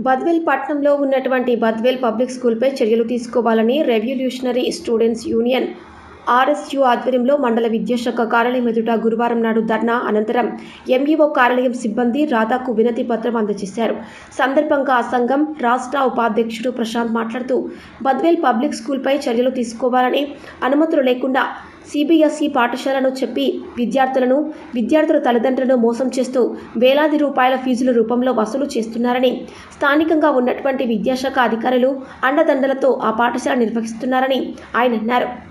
బద్వేల్ పట్టణంలో ఉన్నటువంటి బద్వేల్ పబ్లిక్ స్కూల్పై చర్యలు తీసుకోవాలని రెవల్యూషనరీ స్టూడెంట్స్ యూనియన్ ఆర్ఎస్యు ఆధ్వర్యంలో మండల విద్యాశాఖ కార్యాలయం ఎదుట గురువారం నాడు ధర్నా అనంతరం ఎంఈఓ కార్యాలయం సిబ్బంది రాధాకు వినతి పత్రం అందజేశారు. సందర్భంగా ఆ సంఘం రాష్ట్ర ఉపాధ్యక్షుడు ప్రశాంత్ మాట్లాడుతూ బద్వేల్ పబ్లిక్ స్కూల్పై చర్యలు తీసుకోవాలని అనుమతులు లేకుండా సిబిఎస్ఈ పాఠశాలను చెప్పి విద్యార్థులను విద్యార్థుల తల్లిదండ్రులను మోసం చేస్తూ వేలాది రూపాయల ఫీజుల రూపంలో వసూలు చేస్తున్నారని స్థానికంగా ఉన్నటువంటి విద్యాశాఖ అధికారులు అండదండలతో ఆ పాఠశాల నిర్వహిస్తున్నారని ఆయన అన్నారు.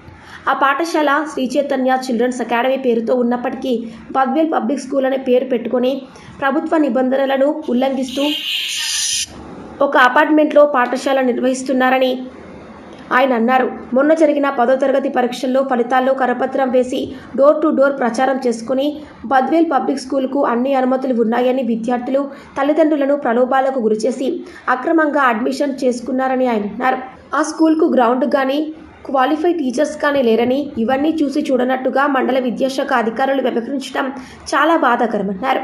ఆ పాఠశాల శ్రీ చైతన్య చిల్డ్రన్స్ అకాడమీ పేరుతో ఉన్నప్పటికీ బద్వేల్ పబ్లిక్ స్కూల్ అనే పేరు పెట్టుకొని ప్రభుత్వ నిబంధనలను ఉల్లంఘిస్తూ ఒక అపార్ట్మెంట్లో పాఠశాల నిర్వహిస్తున్నారని ఆయన అన్నారు. మొన్న జరిగిన పదో తరగతి పరీక్షల్లో ఫలితాల్లో కరపత్రం వేసి డోర్ టు డోర్ ప్రచారం చేసుకుని బద్వేల్ పబ్లిక్ స్కూల్కు అన్ని అనుమతులు ఉన్నాయని విద్యార్థులు తల్లిదండ్రులను ప్రలోభాలకు గురిచేసి అక్రమంగా అడ్మిషన్ చేసుకున్నారని ఆయన అన్నారు. ఆ స్కూల్కు గ్రౌండ్ కానీ క్వాలిఫై టీచర్స్ కానీ లేరని ఇవన్నీ చూసి చూడనట్టుగా మండల విద్యాశాఖ అధికారులు వ్యవహరించడం చాలా బాధాకరమన్నారు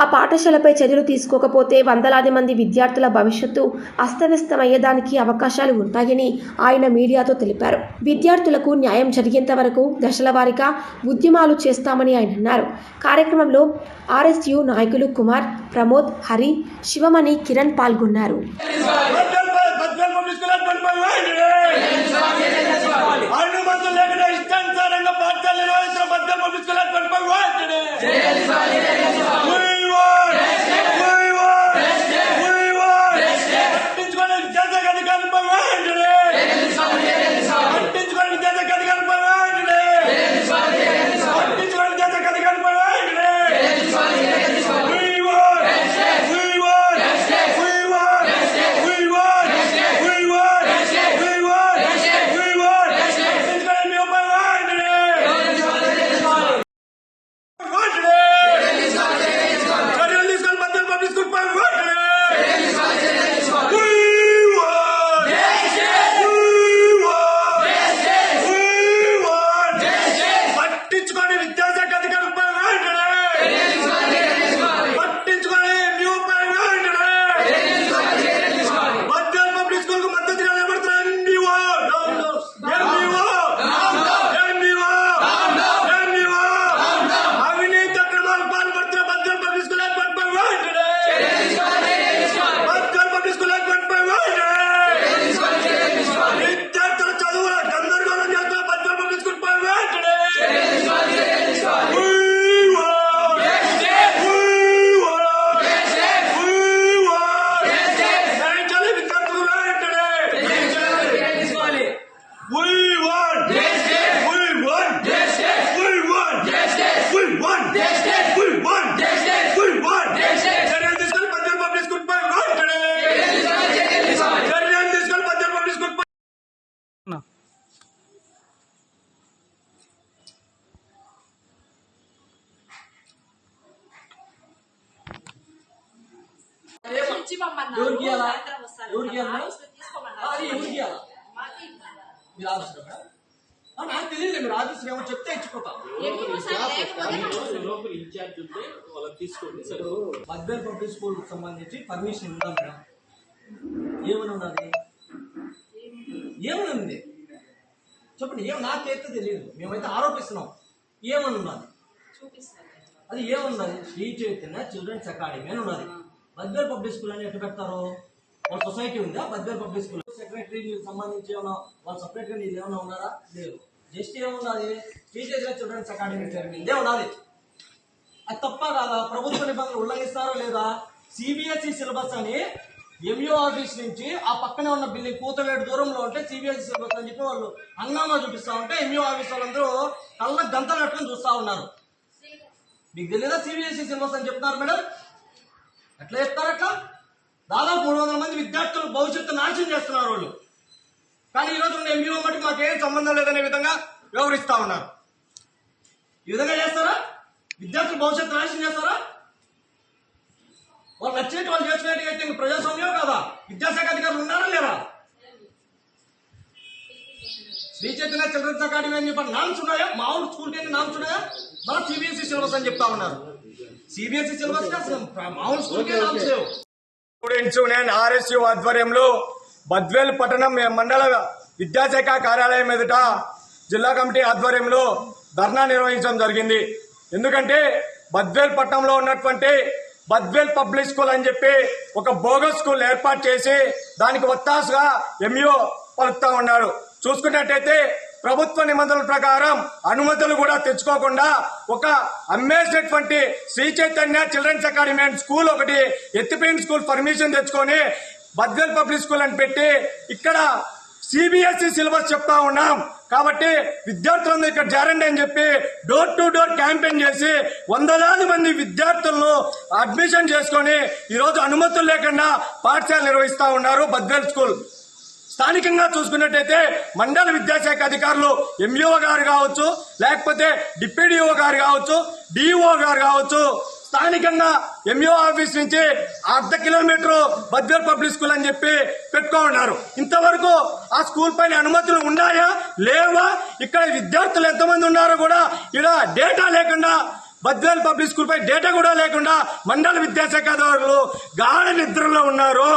ఆ పాఠశాలపై చర్యలు తీసుకోకపోతే వందలాది మంది విద్యార్థుల భవిష్యత్తు అస్తవ్యస్తమయ్యేదానికి అవకాశాలు ఉంటాయని ఆయన మీడియాతో తెలిపారు. విద్యార్థులకు న్యాయం జరిగేంత వరకు దశల వారీగా ఉద్యమాలు చేస్తామని ఆయన అన్నారు. కార్యక్రమంలో ఆర్ఎస్యు నాయకులు కుమార్ ప్రమోద్ హరి శివమణి కిరణ్ పాల్గొన్నారు. Hallelujah. మీరు ఆఫీసర్ నాకు తెలియదు మీరు ఆఫీసర్ ఏమో చెప్తే ఇచ్చిపోతా ఎక్కువ సార్ లేకపోతే మనం లోపల ఇన్ఛార్జ్ ఉంటే వాళ్ళకి తీసుకోండి సరే మధ్య పబ్లిక్ స్కూల్కి సంబంధించి పర్మిషన్ ఉందా మేడం ఏమని ఉన్నది ఏమని ఉంది చెప్పండి ఏం నాకైతే తెలియదు మేమైతే ఆరోపిస్తున్నాం ఏమని ఉన్నది అది ఏమున్నది శ్రీ చైతన్య చిల్డ్రన్స్ అకాడమీ అని ఉన్నది బద్వేల్ పబ్లిక్ స్కూల్ అని ఎట్లా పెడతారు? వాళ్ళ సొసైటీ ఉందా? Badvel public school. సెక్రటరీ సంబంధించి ఏమైనా వాళ్ళ సెక్రటరీ గా ఏమైనా ఉన్నారా? లేదు. జస్ట్ ఏమున్నది శ్రీ చిల్డ్రన్స్ అకాడమీ పేరు ఇదే ఉన్నది అది తప్ప కాదా? ప్రభుత్వ నిబంధనలు ఉల్లంఘిస్తారా లేదా? సిబిఎస్ఈ సిలబస్ అని ఎంయూ ఆఫీస్ నుంచి ఆ పక్కనే ఉన్న బిల్డింగ్ కూతవేడు దూరంలో ఉంటే సిబిఎస్ఈ సిలబస్ అని చెప్పి వాళ్ళు హంగామా చూపిస్తా ఉంటే ఎంయూ ఆఫీస్ వాళ్ళందరూ కళ్ళ గంతలు కట్టుకుని చూస్తా ఉన్నారు. మీకు తెలియదా సిబిఎస్ఈ సిలబస్ అని చెప్తున్నారు మేడం? ఎట్లా చెప్తారు అట్లా? దాదాపు మూడు వందల మంది విద్యార్థులు భవిష్యత్తు నాశనం చేస్తున్నారు వాళ్ళు. కానీ ఈ రోజు ఉన్న ఎంబీఓ మటుకు మాకేం సంబంధం లేదనే విధంగా వ్యవహరిస్తా ఉన్నారు. ఈ విధంగా చేస్తారా? విద్యార్థులు భవిష్యత్తు నాశనం చేస్తారా? వాళ్ళు నచ్చినట్టు వాళ్ళు చేసుకునేట్టు అయితే ప్రజాస్వామ్యం కదా? విద్యాశాఖ అధికారులు ఉన్నారా లేరా? శ్రీ చైతన్య చిల్డ్రన్స్ అకాడమీ అని చెప్పి నామ్స్ ఉన్నాయా? మామూలు స్కూల్కి నామ్స్ ఉన్నాయా? మన సిబిఎస్ఈ సిలబస్ అని చెప్తా ఉన్నారు. సిబిఎస్ఈ సిలబస్ మామూలు స్టూడెంట్స్ యూనియన్ ఆర్ఎస్యు ఆధ్వర్యంలో బద్వేల్ పట్టణం మండల విద్యాశాఖ కార్యాలయం ఎదుట జిల్లా కమిటీ ఆధ్వర్యంలో ధర్నా నిర్వహించడం జరిగింది. ఎందుకంటే బద్వేల్ పట్టణంలో ఉన్నటువంటి బద్వేల్ పబ్లిక్ స్కూల్ అని చెప్పి ఒక బోగస్ స్కూల్ ఏర్పాటు చేసి దానికి ఒత్తాసుగా ఎంఈఓ పలుకుతా ఉన్నారు. చూసుకున్నట్టయితే ప్రభుత్వ నిబంధనల ప్రకారం అనుమతులు కూడా తెచ్చుకోకుండా ఒక అమ్మేసినటువంటి Sri Chaitanya children's academy and school ఒకటి ఎత్తిపోయిన స్కూల్ పర్మిషన్ తెచ్చుకొని బద్వేల్ పబ్లిక్ స్కూల్ అని పెట్టి ఇక్కడ సిబిఎస్ఈ సిలబస్ చెప్తా ఉన్నాం. కాబట్టి విద్యార్థులందరూ ఇక్కడ చేరండి అని చెప్పి డోర్ టు డోర్ క్యాంపెయిన్ చేసి వందలాది మంది విద్యార్థులను అడ్మిషన్ చేసుకొని ఈరోజు అనుమతులు లేకుండా పాఠశాల నిర్వహిస్తా ఉన్నారు బద్వేల్ స్కూల్. స్థానికంగా చూసుకున్నట్టయితే మండల విద్యాశాఖ అధికారులు ఎంఈఓ గారు కావచ్చు లేకపోతే డిప్యూటీఓ గారు కావచ్చు డిఓ గారు కావచ్చు స్థానికంగా ఎంఈఓ ఆఫీస్ నుంచి అర్ధ కిలోమీటర్ బద్వేల్ పబ్లిక్ స్కూల్ అని చెప్పి పెట్టుకో ఉన్నారు. ఇంతవరకు ఆ స్కూల్ పైన అనుమతులు ఉన్నాయా? లేవా? ఇక్కడ విద్యార్థులు ఎంతమంది ఉన్నారో కూడా ఇలా డేటా లేకుండా బద్వేల్ పబ్లిక్ స్కూల్ పై డేటా కూడా లేకుండా మండల విద్యాశాఖ అధికారులు గాఢ నిద్రలో ఉన్నారు.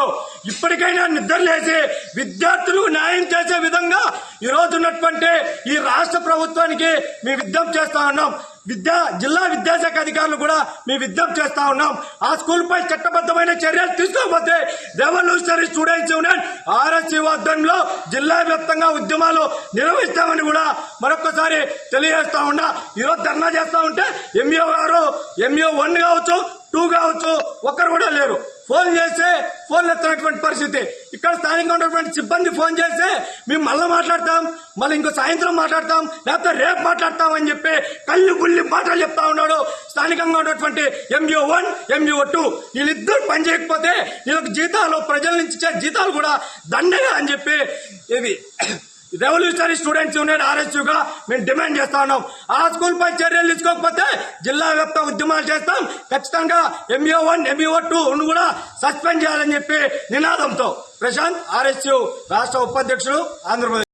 ఇప్పటికైనా నిద్ర లేచి విద్యార్థులకు న్యాయం చేసే విధంగా ఈరోజు ఉన్నటువంటి ఈ రాష్ట్ర ప్రభుత్వానికి మేము విజ్ఞప్తి చేస్తా ఉన్నాం. విద్యా జిల్లా విద్యాశాఖ అధికారులు కూడా మీ విజ్ఞప్తి చేస్తా ఉన్నాం. ఆ స్కూల్ పై చట్టబద్ధమైన చర్యలు తీసుకోకపోతే రెవల్యూషనరీ స్టూడెంట్స్ యూనియన్ ఆర్ఎస్సీ ఆధ్వర్యంలో జిల్లా వ్యాప్తంగా ఉద్యమాలు నిర్వహిస్తామని కూడా మరొకసారి తెలియజేస్తా ఉన్నా. ఈరోజు ధర్నా చేస్తా ఉంటే ఎంఈఓ గారు ఎంఈఓ వన్ కావచ్చు టూ కావచ్చు ఒక్కరు కూడా లేరు. ఫోన్ చేస్తే ఫోన్ ఎత్తినటువంటి పరిస్థితి. ఇక్కడ స్థానికంగా ఉన్నటువంటి సిబ్బంది ఫోన్ చేస్తే మేము మళ్ళీ మాట్లాడతాం మళ్ళీ ఇంకో సాయంత్రం మాట్లాడతాం లేకపోతే రేపు మాట్లాడతాం అని చెప్పి కళ్ళు గుల్లి మాటలు చెప్తా ఉన్నాడు స్థానికంగా ఉన్నటువంటి ఎంబీఓ వన్ ఎంబీఓ టూ వీళ్ళిద్దరు పని చేయకపోతే వీళ్ళకి జీతాలు ప్రజల నుంచి ఇచ్చే జీతాలు కూడా దండగా అని చెప్పి ఇవి రెవల్యూషనరీ స్టూడెంట్స్ యూనియన్ ఆర్ఎస్యూగా మేము డిమాండ్ చేస్తా ఉన్నాం. ఆ స్కూల్ పై చర్యలు తీసుకోకపోతే జిల్లా వ్యాప్త ఉద్యమాలు చేస్తాం. ఖచ్చితంగా ఎంఈఓ వన్ ఎంఈఓ టూ కూడా సస్పెండ్ చేయాలని చెప్పి నినాదంతో ప్రశాంత్ ఆర్ఎస్యు రాష్ట్ర ఉపాధ్యక్షుడు ఆంధ్రప్రదేశ్